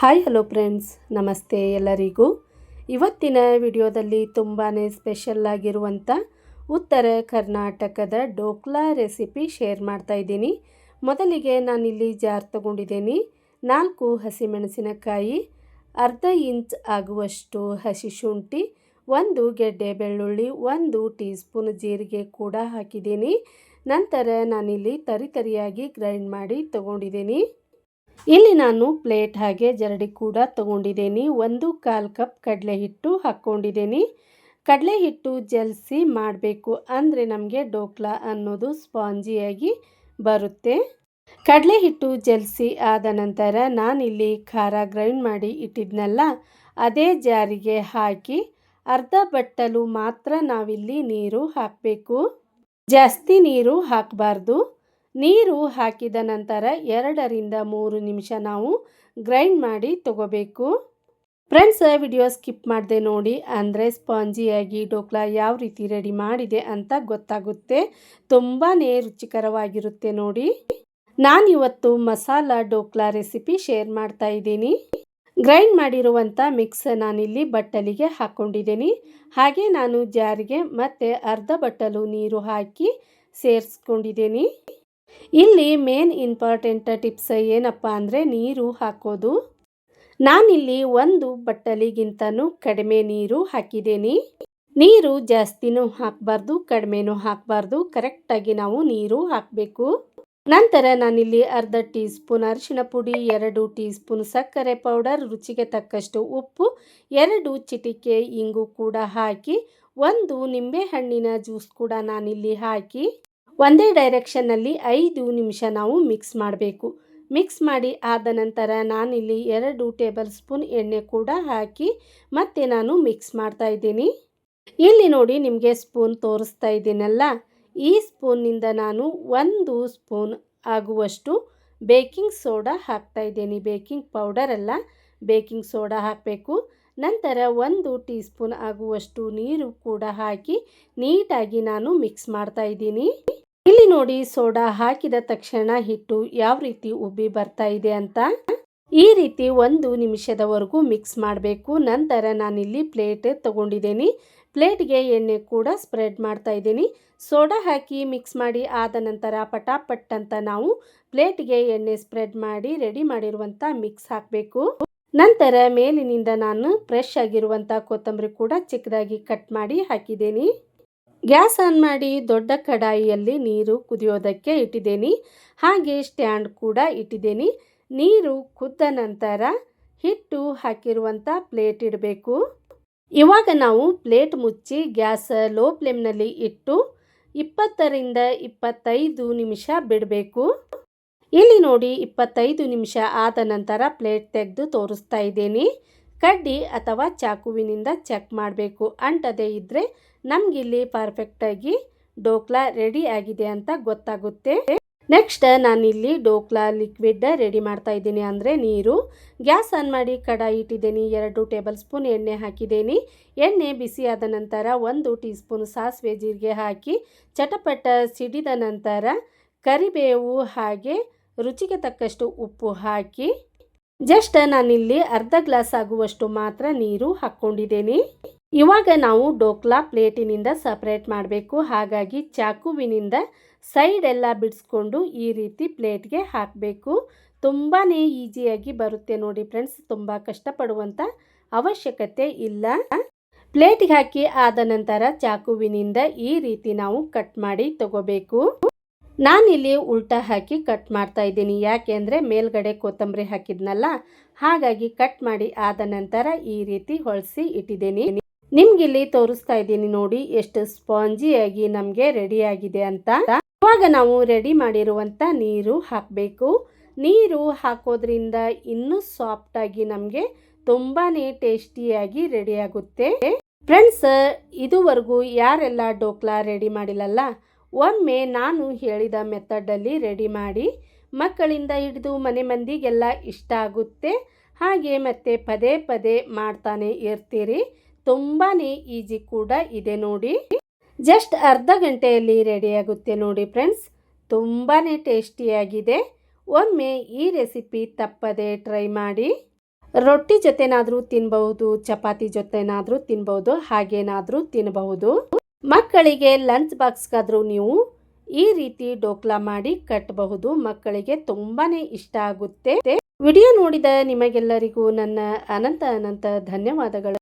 Hi, hello friends. ನಮಸ್ತೆ ಎಲ್ಲರಿಗೂ. ಇವತ್ತಿನ ವಿಡಿಯೋದಲ್ಲಿ ತುಂಬಾ ಸ್ಪೆಷಲ್ ಆಗಿರುವಂಥ ಉತ್ತರ ಕರ್ನಾಟಕದ ಡೋಕ್ಲಾ ರೆಸಿಪಿ ಶೇರ್ ಮಾಡ್ತಾ ಇದ್ದೀನಿ. ಮೊದಲಿಗೆ ನಾನಿಲ್ಲಿ ಜಾರ್ ತಗೊಂಡಿದ್ದೀನಿ. ನಾಲ್ಕು ಹಸಿಮೆಣಸಿನಕಾಯಿ, ಅರ್ಧ ಇಂಚ್ ಆಗುವಷ್ಟು ಹಸಿ ಶುಂಠಿ, ಒಂದು ಗೆಡ್ಡೆ ಬೆಳ್ಳುಳ್ಳಿ, ಒಂದು ಟೀ ಸ್ಪೂನ್ ಜೀರಿಗೆ ಕೂಡ ಹಾಕಿದ್ದೀನಿ. ನಂತರ ನಾನಿಲ್ಲಿ ತರಿತರಿಯಾಗಿ ಗ್ರೈಂಡ್ ಮಾಡಿ ತಗೊಂಡಿದ್ದೀನಿ. ಇಲ್ಲಿ ನಾನು ಪ್ಲೇಟ್ ಹಾಗೆ ಜರಡಿ ಕೂಡ ತಗೊಂಡಿದ್ದೀನಿ. ಒಂದು ಕಾಲು ಕಪ್ ಕಡಲೆ ಹಿಟ್ಟು ಹಾಕ್ಕೊಂಡಿದ್ದೀನಿ. ಕಡಲೆ ಹಿಟ್ಟು ಜಲ್ಸಿ ಮಾಡಬೇಕು ಅಂದರೆ ನಮಗೆ ಡೋಕ್ಲಾ ಅನ್ನೋದು ಸ್ಪಾಂಜಿಯಾಗಿ ಬರುತ್ತೆ. ಕಡಲೆ ಹಿಟ್ಟು ಜಲ್ಸಿ ಆದ ನಂತರ ನಾನಿಲ್ಲಿ ಖಾರ ಗ್ರೈಂಡ್ ಮಾಡಿ ಇಟ್ಟಿದ್ನಲ್ಲ, ಅದೇ ಜಾರಿಗೆ ಹಾಕಿ ಅರ್ಧ ಬಟ್ಟಲು ಮಾತ್ರ ನಾವಿಲ್ಲಿ ನೀರು ಹಾಕಬೇಕು. ಜಾಸ್ತಿ ನೀರು ಹಾಕಬಾರ್ದು. ನೀರು ಹಾಕಿದ ನಂತರ ಎರಡರಿಂದ ಮೂರು ನಿಮಿಷ ನಾವು ಗ್ರೈಂಡ್ ಮಾಡಿ ತಗೋಬೇಕು. ಫ್ರೆಂಡ್ಸ್ ವಿಡಿಯೋ ಸ್ಕಿಪ್ ಮಾಡಿದೆ ನೋಡಿ. ಅಂದರೆ ಸ್ಪಾಂಜಿಯಾಗಿ ಡೋಕ್ಲಾ ಯಾವ ರೀತಿ ರೆಡಿ ಮಾಡಿದೆ ಅಂತ ಗೊತ್ತಾಗುತ್ತೆ. ತುಂಬಾ ರುಚಿಕರವಾಗಿರುತ್ತೆ ನೋಡಿ. ನಾನಿವತ್ತು ಮಸಾಲ ಡೋಕ್ಲಾ ರೆಸಿಪಿ ಶೇರ್ ಮಾಡ್ತಾ ಇದ್ದೀನಿ. ಗ್ರೈಂಡ್ ಮಾಡಿರುವಂಥ ಮಿಕ್ಸ್ ನಾನಿಲ್ಲಿ ಬಟ್ಟಲಿಗೆ ಹಾಕ್ಕೊಂಡಿದ್ದೀನಿ ಹಾಗೆ ನಾನು ಜಾರಿಗೆ ಮತ್ತೆ ಅರ್ಧ ಬಟ್ಟಲು ನೀರು ಹಾಕಿ ಸೇರಿಸ್ಕೊಂಡಿದ್ದೀನಿ. ಇಲ್ಲಿ ಮೇನ್ ಇಂಪಾರ್ಟೆಂಟ್ ಟಿಪ್ಸ್ ಏನಪ್ಪ ಅಂದರೆ ನೀರು ಹಾಕೋದು. ನಾನಿಲ್ಲಿ ಒಂದು ಬಟ್ಟಲಿಗಿಂತನೂ ಕಡಿಮೆ ನೀರು ಹಾಕಿದ್ದೀನಿ. ನೀರು ಜಾಸ್ತಿನೂ ಹಾಕಬಾರ್ದು, ಕಡಿಮೆನೂ ಹಾಕಬಾರ್ದು, ಕರೆಕ್ಟಾಗಿ ನಾವು ನೀರು ಹಾಕಬೇಕು. ನಂತರ ನಾನಿಲ್ಲಿ ಅರ್ಧ ಟೀ ಸ್ಪೂನ್ ಅರಿಶಿನ ಪುಡಿ, ಎರಡು ಟೀ ಸ್ಪೂನ್ ಸಕ್ಕರೆ ಪೌಡರ್, ರುಚಿಗೆ ತಕ್ಕಷ್ಟು ಉಪ್ಪು, ಎರಡು ಚಿಟಿಕೆ ಇಂಗು ಕೂಡ ಹಾಕಿ, ಒಂದು ನಿಂಬೆಹಣ್ಣಿನ ಜ್ಯೂಸ್ ಕೂಡ ನಾನಿಲ್ಲಿ ಹಾಕಿ. ಒಂದೇ ಡೈರೆಕ್ಷನ್ನಲ್ಲಿ ಐದು ನಿಮಿಷ ನಾವು ಮಿಕ್ಸ್ ಮಾಡಬೇಕು. ಮಿಕ್ಸ್ ಮಾಡಿ ಆದ ನಂತರ ನಾನಿಲ್ಲಿ ಎರಡು ಟೇಬಲ್ ಸ್ಪೂನ್ ಎಣ್ಣೆ ಕೂಡ ಹಾಕಿ ಮತ್ತೆ ನಾನು ಮಿಕ್ಸ್ ಮಾಡ್ತಾ ಇದ್ದೀನಿ. ಇಲ್ಲಿ ನೋಡಿ ನಿಮಗೆ ಸ್ಪೂನ್ ತೋರಿಸ್ತಾ ಇದ್ದೀನಲ್ಲ. ಈ ಸ್ಪೂನ್ನಿಂದ ನಾನು ಒಂದು ಸ್ಪೂನ್ ಆಗುವಷ್ಟು ಬೇಕಿಂಗ್ ಸೋಡಾ ಹಾಕ್ತಾ ಇದ್ದೀನಿ. ಬೇಕಿಂಗ್ ಪೌಡರ್ ಅಲ್ಲ, ಬೇಕಿಂಗ್ ಸೋಡಾ ಹಾಕಬೇಕು. ನಂತರ ಒಂದು ಟೀ ಸ್ಪೂನ್ ಆಗುವಷ್ಟು ನೀರು ಕೂಡ ಹಾಕಿ ನೀಟಾಗಿ ನಾನು ಮಿಕ್ಸ್ ಮಾಡ್ತಾ ಇದ್ದೀನಿ. ಇಲ್ಲಿ ನೋಡಿ ಸೋಡಾ ಹಾಕಿದ ತಕ್ಷಣ ಹಿಟ್ಟು ಯಾವ ರೀತಿ ಉಬ್ಬಿ ಬರ್ತಾ ಇದೆ ಅಂತ. ಈ ರೀತಿ ಒಂದು ನಿಮಿಷದವರೆಗೂ ಮಿಕ್ಸ್ ಮಾಡಬೇಕು. ನಂತರ ನಾನಿಲ್ಲಿ ಪ್ಲೇಟ್ ತಗೊಂಡಿದ್ದೀನಿ. ಪ್ಲೇಟ್ಗೆ ಎಣ್ಣೆ ಕೂಡ ಸ್ಪ್ರೆಡ್ ಮಾಡ್ತಾ ಇದ್ದೀನಿ. ಸೋಡಾ ಹಾಕಿ ಮಿಕ್ಸ್ ಮಾಡಿ ಆದ ನಂತರ ಪಟಾಪಟ್ ಅಂತ ನಾವು ಪ್ಲೇಟ್ಗೆ ಎಣ್ಣೆ ಸ್ಪ್ರೆಡ್ ಮಾಡಿ ರೆಡಿ ಮಾಡಿರುವಂಥ ಮಿಕ್ಸ್ ಹಾಕಬೇಕು. ನಂತರ ಮೇಲಿನಿಂದ ನಾನು ಫ್ರೆಶ್ ಆಗಿರುವಂಥ ಕೊತ್ತಂಬರಿ ಕೂಡ ಚಿಕ್ಕದಾಗಿ ಕಟ್ ಮಾಡಿ ಹಾಕಿದ್ದೀನಿ. ಗ್ಯಾಸ್ ಆನ್ ಮಾಡಿ ದೊಡ್ಡ ಕಡಾಯಿಯಲ್ಲಿ ನೀರು ಕುದಿಯೋದಕ್ಕೆ ಇಟ್ಟಿದ್ದೀನಿ. ಹಾಗೆ ಸ್ಟ್ಯಾಂಡ್ ಕೂಡ ಇಟ್ಟಿದ್ದೀನಿ. ನೀರು ಕುದ್ದ ನಂತರ ಹಿಟ್ಟು ಹಾಕಿರುವಂಥ ಪ್ಲೇಟ್ ಇಡಬೇಕು. ಇವಾಗ ನಾವು ಪ್ಲೇಟ್ ಮುಚ್ಚಿ ಗ್ಯಾಸ್ ಲೋ ಫ್ಲೇಮ್ನಲ್ಲಿ ಇಟ್ಟು ಇಪ್ಪತ್ತರಿಂದ ಇಪ್ಪತ್ತೈದು ನಿಮಿಷ ಬಿಡಬೇಕು. ಇಲ್ಲಿ ನೋಡಿ ಇಪ್ಪತ್ತೈದು ನಿಮಿಷ ಆದ ನಂತರ ಪ್ಲೇಟ್ ತೆಗೆದು ತೋರಿಸ್ತಾ ಇದ್ದೀನಿ. ಕಡ್ಡಿ ಅಥವಾ ಚಾಕುವಿನಿಂದ ಚೆಕ್ ಮಾಡಬೇಕು ಅಂಟದೇ ಇದ್ದರೆ ನಮಗಿಲ್ಲಿ ಪರ್ಫೆಕ್ಟಾಗಿ ಡೋಕ್ಲಾ ರೆಡಿ ಆಗಿದೆ ಅಂತ ಗೊತ್ತಾಗುತ್ತೆ. ನೆಕ್ಸ್ಟ್ ನಾನಿಲ್ಲಿ ಡೋಕ್ಲಾ ಲಿಕ್ವಿಡ್ ರೆಡಿ ಮಾಡ್ತಾ ಇದ್ದೀನಿ. ಅಂದರೆ ನೀರು. ಗ್ಯಾಸ್ ಆನ್ ಮಾಡಿ ಕಡಾಯಿ ಇಟ್ಟಿದ್ದೀನಿ. ಎರಡು ಟೇಬಲ್ ಸ್ಪೂನ್ ಎಣ್ಣೆ ಹಾಕಿದ್ದೀನಿ. ಎಣ್ಣೆ ಬಿಸಿಯಾದ ನಂತರ ಒಂದು ಟೀ ಸ್ಪೂನ್ ಸಾಸಿವೆ ಜೀರಿಗೆ ಹಾಕಿ ಚಟಪಟ ಸಿಡಿದ ನಂತರ ಕರಿಬೇವು ಹಾಗೆ ರುಚಿಗೆ ತಕ್ಕಷ್ಟು ಉಪ್ಪು ಹಾಕಿ ಜಸ್ಟ್ ನಾನಿಲ್ಲಿ ಅರ್ಧ ಗ್ಲಾಸ್ ಆಗುವಷ್ಟು ಮಾತ್ರ ನೀರು ಹಾಕ್ಕೊಂಡಿದ್ದೀನಿ. ಇವಾಗ ನಾವು ಡೋಕ್ಲಾ ಪ್ಲೇಟಿನಿಂದ ಸಪ್ರೇಟ್ ಮಾಡಬೇಕು. ಹಾಗಾಗಿ ಚಾಕುವಿನಿಂದ ಸೈಡ್ ಎಲ್ಲ ಬಿಡಿಸ್ಕೊಂಡು ಈ ರೀತಿ ಪ್ಲೇಟ್ಗೆ ಹಾಕಬೇಕು. ತುಂಬಾ ಈಸಿಯಾಗಿ ಬರುತ್ತೆ ನೋಡಿ ಫ್ರೆಂಡ್ಸ್, ತುಂಬ ಕಷ್ಟಪಡುವಂಥ ಅವಶ್ಯಕತೆ ಇಲ್ಲ. ಪ್ಲೇಟ್ಗೆ ಹಾಕಿ ಆದ ನಂತರ ಚಾಕುವಿನಿಂದ ಈ ರೀತಿ ನಾವು ಕಟ್ ಮಾಡಿ ತಗೋಬೇಕು. ನಾನಿಲ್ಲಿ ಉಲ್ಟಾ ಹಾಕಿ ಕಟ್ ಮಾಡ್ತಾ ಇದ್ದೀನಿ. ಯಾಕೆಂದರೆ ಮೇಲ್ಗಡೆ ಕೊತ್ತಂಬರಿ ಹಾಕಿದ್ನಲ್ಲ, ಹಾಗಾಗಿ ಕಟ್ ಮಾಡಿ ಆದ ನಂತರ ಈ ರೀತಿ ಹೊಳಸಿ ಇಟ್ಟಿದ್ದೀನಿ. ನಿಮ್ಗಿಲ್ಲಿ ತೋರಿಸ್ತಾ ಇದ್ದೀನಿ ನೋಡಿ ಎಷ್ಟು ಸ್ಪಾಂಜಿಯಾಗಿ ನಮಗೆ ರೆಡಿ ಆಗಿದೆ ಅಂತ. ಇವಾಗ ನಾವು ರೆಡಿ ಮಾಡಿರುವಂಥ ನೀರು ಹಾಕಬೇಕು. ನೀರು ಹಾಕೋದ್ರಿಂದ ಇನ್ನೂ ಸಾಫ್ಟಾಗಿ ನಮಗೆ ತುಂಬಾ ಟೇಸ್ಟಿಯಾಗಿ ರೆಡಿ ಆಗುತ್ತೆ. ಫ್ರೆಂಡ್ಸ್, ಇದುವರೆಗೂ ಯಾರೆಲ್ಲ ಡೋಕ್ಲಾ ರೆಡಿ ಮಾಡಿಲ್ಲಲ್ಲ ಒಮ್ಮೆ ನಾನು ಹೇಳಿದ ಮೆಥಡಲ್ಲಿ ರೆಡಿ ಮಾಡಿ ಮಕ್ಕಳಿಂದ ಹಿಡಿದು ಮನೆ ಮಂದಿಗೆಲ್ಲ ಇಷ್ಟ ಆಗುತ್ತೆ. ಹಾಗೆ ಮತ್ತೆ ಪದೇ ಪದೇ ಮಾಡ್ತಾನೆ ಇರ್ತೀರಿ. ತುಂಬಾ ಈಜಿ ಕೂಡ ಇದೆ ನೋಡಿ. ಜಸ್ಟ್ ಅರ್ಧ ಗಂಟೆಯಲ್ಲಿ ರೆಡಿಯಾಗುತ್ತೆ ನೋಡಿ ಫ್ರೆಂಡ್ಸ್. ತುಂಬಾ ಟೇಸ್ಟಿಯಾಗಿದೆ. ಒಮ್ಮೆ ಈ ರೆಸಿಪಿ ತಪ್ಪದೆ ಟ್ರೈ ಮಾಡಿ. ರೊಟ್ಟಿ ಜೊತೆನಾದರೂ ತಿನ್ಬಹುದು, ಚಪಾತಿ ಜೊತೆನಾದರೂ ತಿನ್ಬಹುದು, ಹಾಗೇನಾದರೂ ತಿನ್ನಬಹುದು ಮಕ್ಕಳಿಗೆ ಲಂಚ್ ಬಾಕ್ಸ್ಗಾದರೂ ನೀವು ಈ ರೀತಿ ಡೋಕ್ಲಾ ಮಾಡಿ ಕಟ್ಟಬಹುದು ಮಕ್ಕಳಿಗೆ ತುಂಬಾನೇ ಇಷ್ಟ ಆಗುತ್ತೆ. ವಿಡಿಯೋ ನೋಡಿದ ನಿಮಗೆಲ್ಲರಿಗೂ ನನ್ನ ಅನಂತ ಅನಂತ ಧನ್ಯವಾದಗಳು.